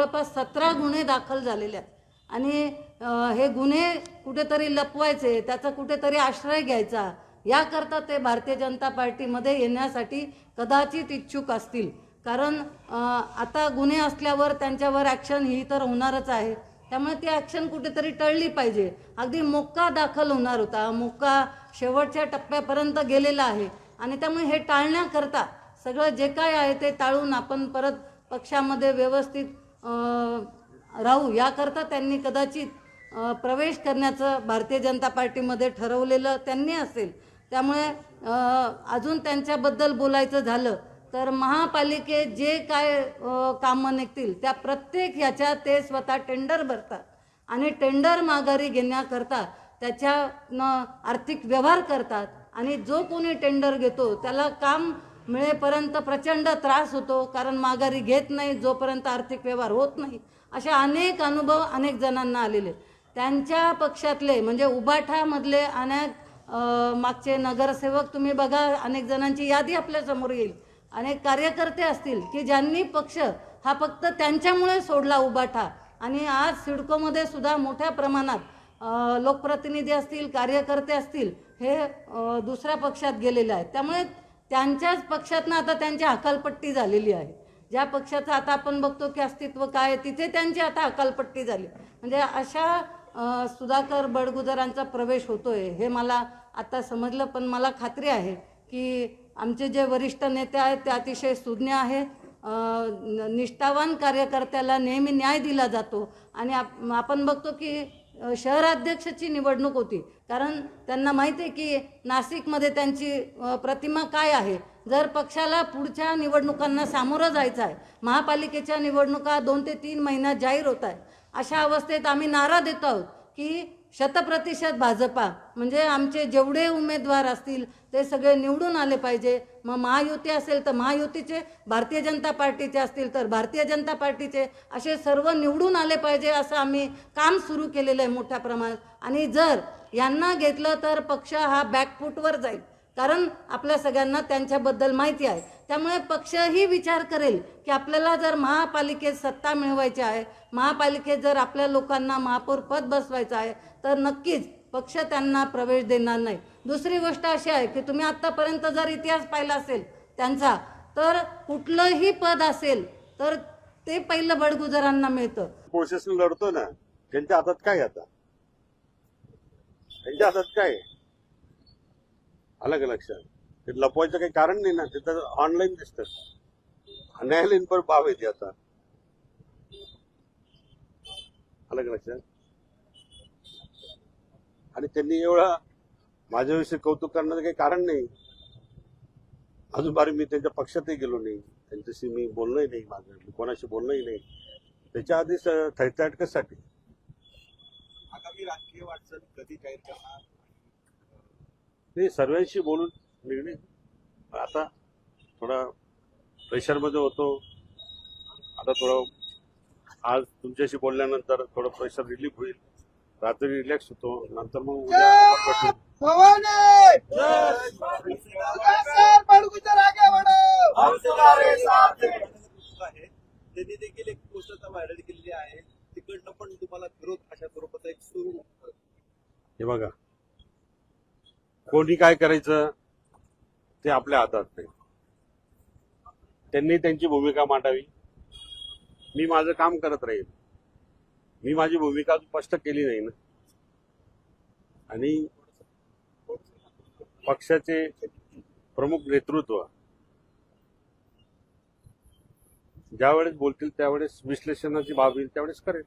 जवळपास सतरा गुन्हे दाखल झालेले आहेत. आणि हे गुन्हे कुठेतरी लपवायचे त्याचा कुठेतरी आश्रय घ्यायचा याकरता ते भारतीय जनता पार्टीमध्ये येण्यासाठी कदाचित इच्छुक असतील. कारण आता गुन्हे असल्यावर त्यांच्यावर ॲक्शन ही तर होणारच आहे. त्यामुळे ती ॲक्शन कुठेतरी टळली पाहिजे. अगदी मोक्का दाखल होणार होता. मोक्का शेवटच्या टप्प्यापर्यंत गेलेला आहे. आणि त्यामुळे हे टाळण्याकरता सगळं जे काय आहे ते टाळून आपण परत पक्षामध्ये व्यवस्थित राहू. याकरता त्यांनी कदाचित प्रवेश करण्याचं भारतीय जनता पार्टीमध्ये ठरवलेलं त्यांनी असेल. त्यामुळे अजून त्यांच्याबद्दल बोलायचं झालं तर महापालिकेत जे काय कामं निघतील त्या प्रत्येक ह्याच्या ते स्वतः टेंडर भरतात. आणि टेंडर माघारी घेण्याकरता त्याच्यानं आर्थिक व्यवहार करतात. आणि जो कोणी टेंडर घेतो त्याला काम मिळेपर्यंत प्रचंड त्रास होतो कारण माघारी घेत नाही जोपर्यंत आर्थिक व्यवहार होत नाही. अशा अनेक अनुभव अनेक जणांना आलेले. त्यांच्या पक्षातले म्हणजे उबाठामधले अनेक मागचे नगरसेवक तुम्ही बघा अनेक जणांची यादी आपल्यासमोर येईल. अनेक कार्यकर्ते असतील की ज्यांनी पक्ष हा फक्त त्यांच्यामुळे सोडला उबाठा. आणि आज सिडकोमध्ये सुद्धा मोठ्या प्रमाणात लोकप्रतिनिधी असतील कार्यकर्ते असतील हे दुसऱ्या पक्षात गेलेले आहेत. त्यामुळे त्यांच्याच पक्षातनं आता त्यांची हकालपट्टी झालेली आहे. ज्या पक्षाचं आता आपण बघतो की अस्तित्व काय आहे, तिथे त्यांची आता हकालपट्टी झाली. म्हणजे अशा सुधाकर बडगुजरांचा प्रवेश होतोय हे मला आता समजलं पण मला खात्री आहे की आमचे जे वरिष्ठ नेते आहेत ते अतिशय सुज्ञ आहे. निष्ठावान कार्यकर्त्याला नेहमी न्याय दिला जातो. आणि आप- आपण बघतो की शहराध्यक्षाची निवडणूक होती. कारण त्यांना माहिती आहे की नाशिकमध्ये त्यांची प्रतिमा काय आहे? जर पक्षाला पुढच्या निवडणुकांना सामोरं जायचं आहे महापालिकेच्या निवडणुका दोन ते तीन महिन्यात जाहीर होत आहे अशा अवस्थेत आम्ही नारा देतो आहोत की शतप्रतिशत भाजपा. म्हणजे आमचे जेवढे उमेदवार असतील ते सगळे निवडून आले पाहिजे. मग महायुती असेल तर महायुतीचे भारतीय जनता पार्टीचे असतील तर भारतीय जनता पार्टीचे. असे सर्व निवडून आले पाहिजे असं आम्ही काम सुरू केलेलं आहे मोठ्या प्रमाणात. आणि जर यांना घेतलं तर पक्ष हा बॅकफूटवर जाईल. कारण आपल्या सगळ्यांना त्यांच्याबद्दल माहिती आहे. त्यामुळे पक्षही विचार करेल की आपल्याला जर महापालिकेत सत्ता मिळवायची आहे महापालिकेत जर आपल्या लोकांना महापौर पद बसवायचं आहे तर नक्कीच पक्ष त्यांना प्रवेश देणार नाही. दुसरी गोष्ट अशी आहे की तुम्ही आत्तापर्यंत जर इतिहास पाहिला असेल त्यांचा तर कुठलंही पद असेल तर ते पहिलं बडगुजरांना मिळतं. प्रोसेस लढतो ना त्यांच्या हातात काय आता? त्यांच्या हातात काय आहे? आलं का लक्षात ते लपवायचं काही कारण नाही ना ते तर ऑनलाईन दिसतं न्यायालयीन पण बाब आहे आता आलं का लक्षात आणि त्यांनी एवढा माझ्याविषयी कौतुक करण्याचं काही कारण नाही। अजून बारी मी त्यांच्या पक्षातही गेलो नाही। त्यांच्याशी मी बोलणंही नाही माझं मी कोणाशी बोलणंही नाही। त्याच्या आधी थैताटकसाठी आगामी राजकीय वाटचाल कधी जाहीर करणार? ते सर्वांशी बोलून निर्णय आता थोडा प्रेशरमध्ये होतो. आता थोडं आज तुमच्याशी बोलल्यानंतर थोडं प्रेशर रिलीफ होईल. रात्री रिलॅक्स होतो. नंतर मग त्यांनी देखील एक गोष्ट आता व्हायरल केलेली आहे. तिकडनं पण तुम्हाला विरोध अशा स्वरूपाचा एक सुरू हे बघा. कोणी काय करायचं ते आपल्या हातात नाही. त्यांनी त्यांची भूमिका मांडावी. मी माझं काम करत राहील मी माझी भूमिका स्पष्ट केली नाही ना. आणि पक्षाचे प्रमुख नेतृत्व ज्यावेळेस बोलतील त्यावेळेस विश्लेषणाची बाब येईल त्यावेळेस करेल